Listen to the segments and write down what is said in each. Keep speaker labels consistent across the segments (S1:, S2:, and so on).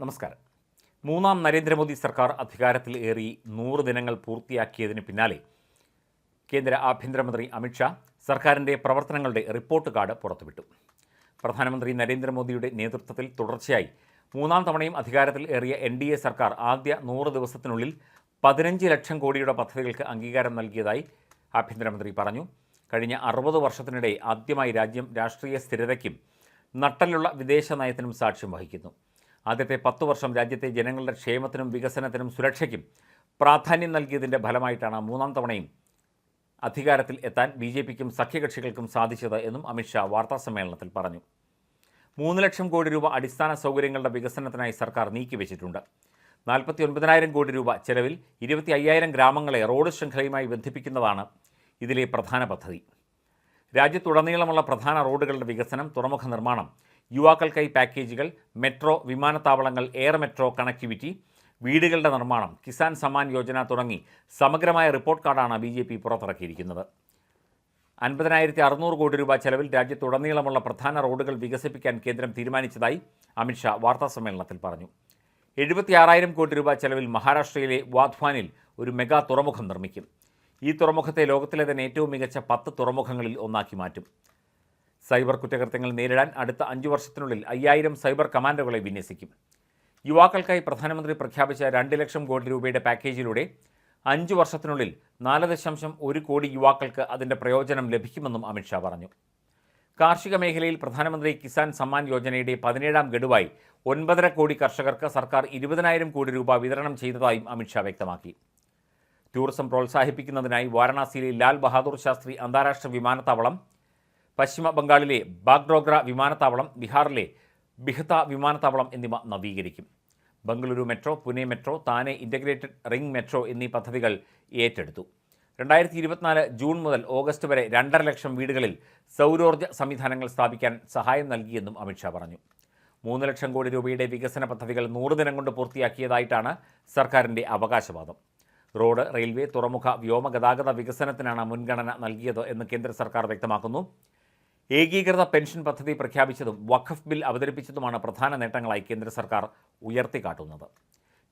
S1: നമസ്കാരം. മൂന്നാം നരേന്ദ്രമോദി സർക്കാർ അധികാരത്തിൽ ഏറി നൂറ് ദിനങ്ങൾ പൂർത്തിയാക്കിയതിന് പിന്നാലെ കേന്ദ്ര ആഭ്യന്തരമന്ത്രി അമിത്ഷാ സർക്കാരിന്റെ പ്രവർത്തനങ്ങളുടെ റിപ്പോർട്ട് കാർഡ് പുറത്തുവിട്ടു. പ്രധാനമന്ത്രി നരേന്ദ്രമോദിയുടെ നേതൃത്വത്തിൽ തുടർച്ചയായി മൂന്നാം തവണയും അധികാരത്തിൽ ഏറിയ എൻ ഡി എ സർക്കാർ ആദ്യ നൂറ് ദിവസത്തിനുള്ളിൽ പതിനഞ്ച് ലക്ഷം കോടിയുടെ പദ്ധതികൾക്ക് അംഗീകാരം നൽകിയതായി ആഭ്യന്തരമന്ത്രി പറഞ്ഞു. കഴിഞ്ഞ അറുപത് വർഷത്തിനിടെ ആദ്യമായി രാജ്യം രാഷ്ട്രീയ സ്ഥിരതയ്ക്കും നട്ടലുള്ള വിദേശ നയത്തിനും സാക്ഷ്യം വഹിക്കുന്നു. ആദ്യത്തെ പത്തു വർഷം രാജ്യത്തെ ജനങ്ങളുടെ ക്ഷേമത്തിനും വികസനത്തിനും സുരക്ഷയ്ക്കും പ്രാധാന്യം നൽകിയതിന്റെ ഫലമായിട്ടാണ് മൂന്നാം തവണയും അധികാരത്തിൽ എത്താൻ ബി ജെ പിക്കും സഖ്യകക്ഷികൾക്കും സാധിച്ചത് എന്നും അമിത്ഷാ വാർത്താസമ്മേളനത്തിൽ പറഞ്ഞു. മൂന്ന് ലക്ഷം കോടി രൂപ അടിസ്ഥാന സൗകര്യങ്ങളുടെ വികസനത്തിനായി സർക്കാർ നീക്കിവെച്ചിട്ടുണ്ട് നാൽപ്പത്തി ഒൻപതിനായിരം കോടി രൂപ ചെലവിൽ ഇരുപത്തി അയ്യായിരം ഗ്രാമങ്ങളെ റോഡ് ശൃംഖലയുമായി ബന്ധിപ്പിക്കുന്നതാണ് ഇതിലെ പ്രധാന പദ്ധതി. രാജ്യത്തുടനീളമുള്ള പ്രധാന റോഡുകളുടെ വികസനം തുറമുഖ നിർമ്മാണം യുവാക്കൾക്കായി പാക്കേജുകൾ മെട്രോ വിമാനത്താവളങ്ങൾ എയർ മെട്രോ കണക്ടിവിറ്റി വീടുകളുടെ നിർമ്മാണം കിസാൻ സമ്മാൻ യോജന തുടങ്ങി സമഗ്രമായ റിപ്പോർട്ട് കാർഡാണ് ബി ജെ പി പുറത്തിറക്കിയിരിക്കുന്നത്. അൻപതിനായിരത്തി അറുന്നൂറ് കോടി രൂപ ചെലവിൽ രാജ്യത്തുടനീളമുള്ള പ്രധാന റോഡുകൾ വികസിപ്പിക്കാൻ കേന്ദ്രം തീരുമാനിച്ചതായി അമിത്ഷാ വാർത്താസമ്മേളനത്തിൽ പറഞ്ഞു. എഴുപത്തിയാറായിരം കോടി രൂപ ചെലവിൽ മഹാരാഷ്ട്രയിലെ വാധ്വാനിൽ ഒരു മെഗാ തുറമുഖം നിർമ്മിക്കും. ഈ തുറമുഖത്തെ ലോകത്തിലെ തന്നെ ഏറ്റവും മികച്ച പത്ത് തുറമുഖങ്ങളിൽ ഒന്നാക്കി മാറ്റും. സൈബർ കുറ്റകൃത്യങ്ങൾ നേരിടാൻ അടുത്ത അഞ്ചു വർഷത്തിനുള്ളിൽ അയ്യായിരം സൈബർ കമാൻഡോകളെ വിന്യസിക്കും. യുവാക്കൾക്കായി പ്രധാനമന്ത്രി പ്രഖ്യാപിച്ച രണ്ട് ലക്ഷം കോടി രൂപയുടെ പാക്കേജിലൂടെ അഞ്ചു വർഷത്തിനുള്ളിൽ നാല് ദശാംശം ഒരു കോടി യുവാക്കൾക്ക് അതിന്റെ പ്രയോജനം ലഭിക്കുമെന്നും അമിത്ഷാ പറഞ്ഞു. കാർഷിക മേഖലയിൽ പ്രധാനമന്ത്രി കിസാൻ സമ്മാൻ യോജനയുടെ പതിനേഴാം ഗഡുവായി ഒൻപതര കോടി കർഷകർക്ക് സർക്കാർ ഇരുപതിനായിരം കോടി രൂപ വിതരണം ചെയ്തതായും അമിത്ഷാ വ്യക്തമാക്കി. ടൂറിസം പ്രോത്സാഹിപ്പിക്കുന്നതിനായി വാരണാസിയിലെ ലാൽ ബഹാദൂർ ശാസ്ത്രി അന്താരാഷ്ട്ര വിമാനത്താവളം പശ്ചിമ ബംഗാളിലെ ബാഗ്ഡോഗ്ര വിമാനത്താവളം ബീഹാറിലെ ബിഹത്ത വിമാനത്താവളം എന്നിവ നവീകരിക്കും. Bengaluru metro Pune metro Thane integrated ring metro എന്നീ പദ്ധതികൾ ഏറ്റെടുത്തു. രണ്ടായിരത്തി ഇരുപത്തിനാല് ജൂൺ മുതൽ ഓഗസ്റ്റ് വരെ രണ്ടര ലക്ഷം വീടുകളിൽ സൗരോർജ സംവിധാനങ്ങൾ സ്ഥാപിക്കാൻ സഹായം നൽകിയെന്നും അമിത്ഷാ പറഞ്ഞു. മൂന്ന് ലക്ഷം കോടി രൂപയുടെ വികസന പദ്ധതികൾ നൂറ് ദിനം കൊണ്ട് പൂർത്തിയാക്കിയതായിട്ടാണ് സർക്കാരിന്റെ അവകാശവാദം. റോഡ് റെയിൽവേ തുറമുഖ വ്യോമഗതാഗത വികസനത്തിനാണ് മുൻഗണന നൽകിയത് എന്ന് കേന്ദ്ര സർക്കാർ വ്യക്തമാക്കുന്നു. ഏകീകൃത പെൻഷൻ പദ്ധതി പ്രഖ്യാപിച്ചതും വഖഫ് ബിൽ അവതരിപ്പിച്ചതുമാണ് പ്രധാന നേട്ടങ്ങളായി കേന്ദ്ര സർക്കാർ ഉയർത്തിക്കാട്ടുന്നത്.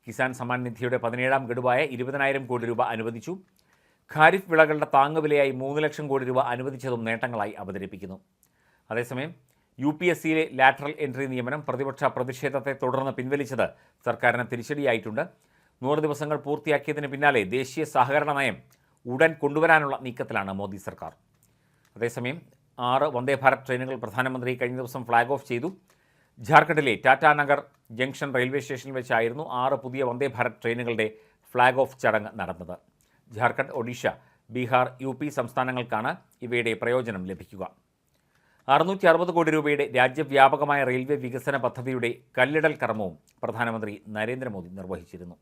S1: കിസാൻ സമ്മാൻ നിധിയുടെ പതിനേഴാം ഗഡുവായ ഇരുപതിനായിരം കോടി രൂപ അനുവദിച്ചു. ഖാരിഫ് വിളകളുടെ താങ്ങുവിലയായി മൂന്ന് ലക്ഷം കോടി രൂപ അനുവദിച്ചതും നേട്ടങ്ങളായി അവതരിപ്പിക്കുന്നു. അതേസമയം യു പി എസ് സിയിലെ ലാറ്ററൽ എൻട്രി നിയമനം പ്രതിപക്ഷ പ്രതിഷേധത്തെ തുടർന്ന് പിൻവലിച്ചത് സർക്കാരിന് തിരിച്ചടിയായിട്ടുണ്ട്. നൂറ് ദിവസങ്ങൾ പൂർത്തിയാക്കിയതിന് പിന്നാലെ ദേശീയ സഹകരണ നയം ഉടൻ കൊണ്ടുവരാനുള്ള നീക്കത്തിലാണ് മോദി സർക്കാർ. അതേസമയം ആറ് വന്ദേ ഭാരത് ട്രെയിനുകൾ പ്രധാനമന്ത്രി കഴിഞ്ഞ ദിവസം ഫ്ളാഗ് ഓഫ് ചെയ്തു. ജാർഖണ്ഡിലെ ടാറ്റാനഗർ ജംഗ്ഷൻ റെയിൽവേ സ്റ്റേഷനിൽ വെച്ചായിരുന്നു ആറ് പുതിയ വന്ദേ ഭാരത് ട്രെയിനുകളുടെ ഫ്ളാഗ് ഓഫ് ചടങ്ങ് നടന്നത്. ജാർഖണ്ഡ് ഒഡീഷ ബീഹാർ യു പി സംസ്ഥാനങ്ങൾക്കാണ് ഇവയുടെ പ്രയോജനം ലഭിക്കുക. അറുന്നൂറ്റി അറുപത് കോടി രൂപയുടെ രാജ്യവ്യാപകമായ റെയിൽവേ വികസന പദ്ധതിയുടെ കല്ലിടൽ കർമ്മവും പ്രധാനമന്ത്രി നരേന്ദ്രമോദി നിർവഹിച്ചിരുന്നു.